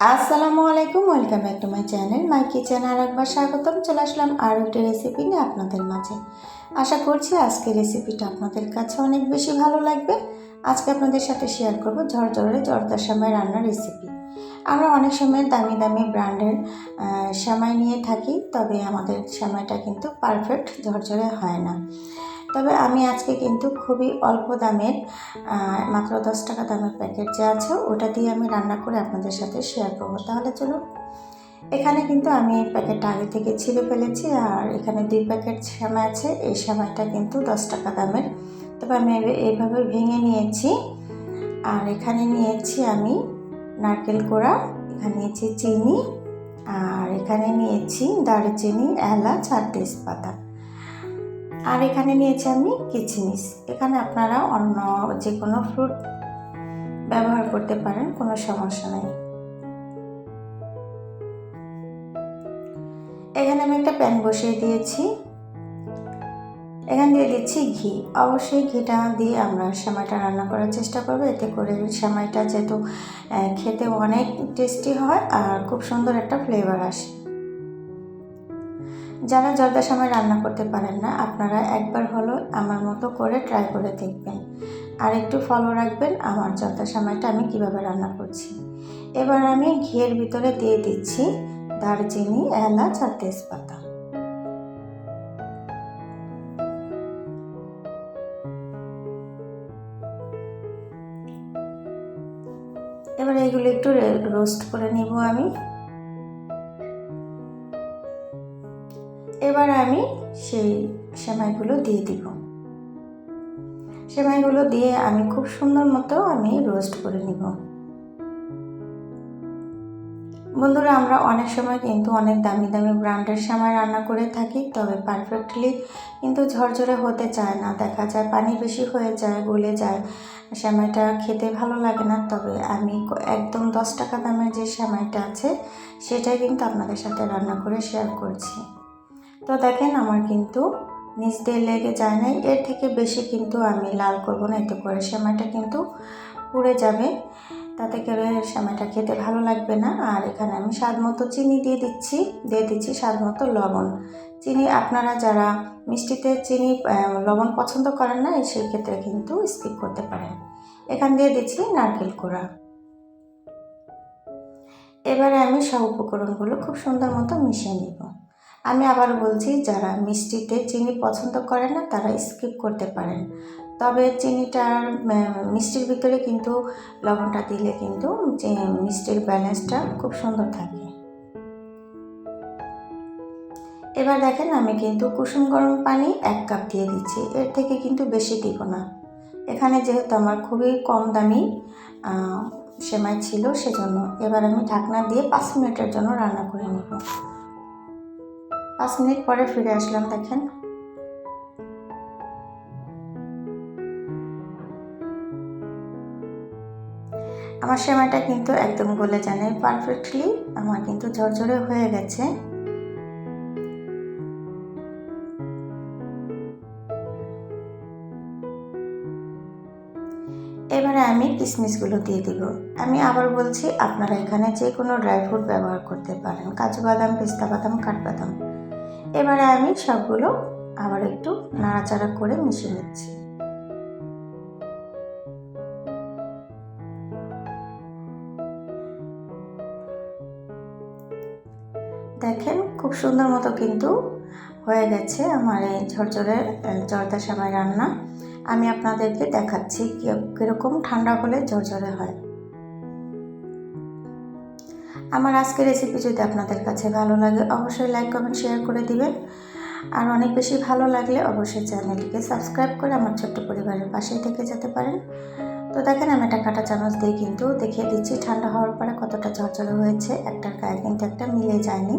আসসালামু আলাইকুম, welcome back to my channel my kitchen. আর একবার স্বাগতম, চলে আসলাম আরও একটি রেসিপি নিয়ে আপনাদের মাঝে। আশা করছি আজকের রেসিপিটা আপনাদের কাছে অনেক বেশি ভালো লাগবে। আজকে আপনাদের সাথে শেয়ার করব ঝরঝরে, জর্দার সময় রান্নার রেসিপি আমরা অনেক সময় দামি দামি ব্র্যান্ডের সেমাই নিয়ে থাকি, তবে আমাদের সেমাইটা কিন্তু পারফেক্ট ঝরঝরে হয় না। তবে আমি আজকে কিন্তু খুবই অল্প দামের মাত্র দশ টাকা দামের প্যাকেট যে আছে ওটা দিয়ে আমি রান্না করে আপনাদের সাথে শেয়ার করব। তাহলে চলুন। এখানে কিন্তু আমি এই প্যাকেটটা আগে থেকে ছিঁড়ে ফেলেছি আর এখানে দুই প্যাকেট শ্যামাই আছে, এই শ্যামাইটা কিন্তু দশ টাকা দামের। তবে আমি এইভাবে ভেঙে নিয়েছি আর এখানে নিয়েছি আমি নারকেল কোড়া, এখানে নিয়েছি চিনি আর এখানে নিয়েছি দারুচিনি, এলাচ আর তেজপাতা। আর এখানে নিয়েছি আমি কিচমিচ। এখানে আপনারা অন্য যে কোনো ফ্রুট ব্যবহার করতে পারেন, কোনো সমস্যা নেই। এখানে আমি একটা প্যান বসিয়ে দিয়েছি। এখানে দিয়ে দিচ্ছি ঘি। অবশ্যই ঘিটা দিয়ে আমরা সেমাইটা রান্না করার চেষ্টা করব। এতে করে সেমাইটা যেহেতু খেতে অনেক টেস্টি হয় আর খুব সুন্দর একটা ফ্লেভার আসে। যারা জর্দা সময় রান্না করতে পারেন না, আপনারা একবার হলো আমার মতো করে ট্রাই করে দেখবেন। আর একটু ফলো রাখবেন আমার জর্দা সময়টা আমি কীভাবে রান্না করছি। এবার আমি ঘিয়ের ভিতরে দিয়ে দিচ্ছি দারচিনি, এলাচ আর তেজপাতা। এবার এগুলো একটু রোস্ট করে নিব আমি। এবার আমি সেই সেমাইগুলো দিয়ে দিব। সেমাইগুলো দিয়ে আমি খুব সুন্দর মতো আমি রোস্ট করে নিব। বন্ধুরা, আমরা অনেক সময় কিন্তু অনেক দামি দামি ব্র্যান্ডের সেমাই রান্না করে থাকি, তবে পারফেক্টলি কিন্তু ঝরঝরে হতে চায় না। দেখা যায় পানি বেশি হয়ে যায়, গলে যায়। সেমাইটা খেতে ভালো লাগে না, তবে আমি একদম দশ টাকা দামের যে সেমাইটা আছে, সেটাই কিন্তু আপনাদের সাথে রান্না করে শেয়ার করছি। তো দেখেন আমার কিন্তু নিচ দিয়ে লেগে যায় নাই। এর থেকে বেশি কিন্তু আমি লাল করব না, এতে করে সেমাইটা কিন্তু পুড়ে যাবে। তাতে করে সেমাইটা খেতে ভালো লাগবে না। আর এখানে আমি স্বাদ মতো চিনি দিয়ে দিচ্ছি দিয়ে দিচ্ছি স্বাদ মতো লবণ। চিনি আপনারা যারা মিষ্টিতে চিনি লবণ পছন্দ করেন না, সেই ক্ষেত্রে কিন্তু স্কিপ করতে পারেন। এখান দিয়ে দিচ্ছি নারকেল কোড়া। এবারে আমি সব উপকরণগুলো খুব সুন্দর মতো মিশিয়ে নিব। আমি আবার বলছি, যারা মিষ্টিতে চিনি পছন্দ করে না, তারা স্কিপ করতে পারেন। তবে চিনিটার মিষ্টির ভিতরে কিন্তু লবণটা দিলে কিন্তু মিষ্টির ব্যালেন্সটা খুব সুন্দর থাকে। এবার দেখেন, আমি কিন্তু কুসুম গরম পানি এক কাপ দিয়ে দিচ্ছি। এর থেকে কিন্তু বেশি দিব না। এখানে যেহেতু আমার খুবই কম দামি সেমাই ছিল, সেজন্য এবার আমি ঢাকনা দিয়ে পাঁচ মিনিটের জন্য রান্না করে নেব। পাঁচ মিনিট পরে ফিরে আসলাম, দেখেন। আমার সেমাইটা কিন্তু একদম গলে নাই পারফেক্টলি আমার কিন্তু ঝরঝরে হয়ে গেছে। এবারে আমি কিশমিশগুলো দিয়ে দিব। আমি আবার বলছি, আপনারা এখানে যে কোনো ড্রাই ফ্রুট ব্যবহার করতে পারেন। কাজু বাদাম, পেস্তা বাদাম কাঠবাদাম এবারে আমি সবগুলো আবার একটু নাড়াচাড়া করে মিশিয়ে নিচ্ছি। দেখেন, খুব সুন্দর মতো কিন্তু হয়ে গেছে আমার এই ঝরঝরে জর্দা সেমাই রান্না। আমি আপনাদেরকে দেখাচ্ছি কীরকম ঠান্ডা হলে ঝরঝরে হয়। আমার আজকের রেসিপি যদি আপনাদের কাছে ভালো লাগে, অবশ্যই লাইক কমেন্ট শেয়ার করে দিবেন। আর অনেক বেশি ভালো লাগলে অবশ্যই চ্যানেলটিকে সাবস্ক্রাইব করে আমার ছোট্ট পরিবারের পাশেই থেকে যেতে পারেন। তো দেখেন, আমি একটা কাঁটা চামচ দিয়ে কিন্তু দেখিয়ে দিচ্ছি, ঠান্ডা হওয়ার পরে কতটা ঝরঝরে হয়েছে একটার গায়ে কিন্তু একটা মিলে যায়নি।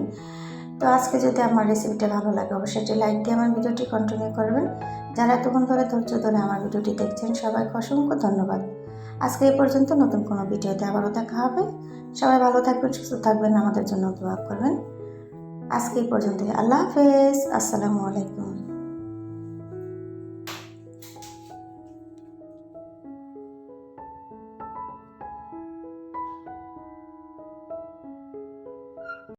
তো আজকে যদি আমার রেসিপিটা ভালো লাগে, অবশ্যই একটি লাইক দিয়ে আমার ভিডিওটি কন্টিনিউ করবেন। যারা এতক্ষণ ধরে ধৈর্য ধরে আমার ভিডিওটি দেখছেন, সবাইকে অসংখ্য ধন্যবাদ। আজকে এ পর্যন্ত, নতুন কোনো ভিডিওতে আবারও দেখা হবে। সবাই ভালো থাকবেন, সুস্থ থাকবেন, আমাদের জন্য দোয়া করবেন। আজকে এই পর্যন্ত আল্লাহ হাফেজ। আসসালামু আলাইকুম।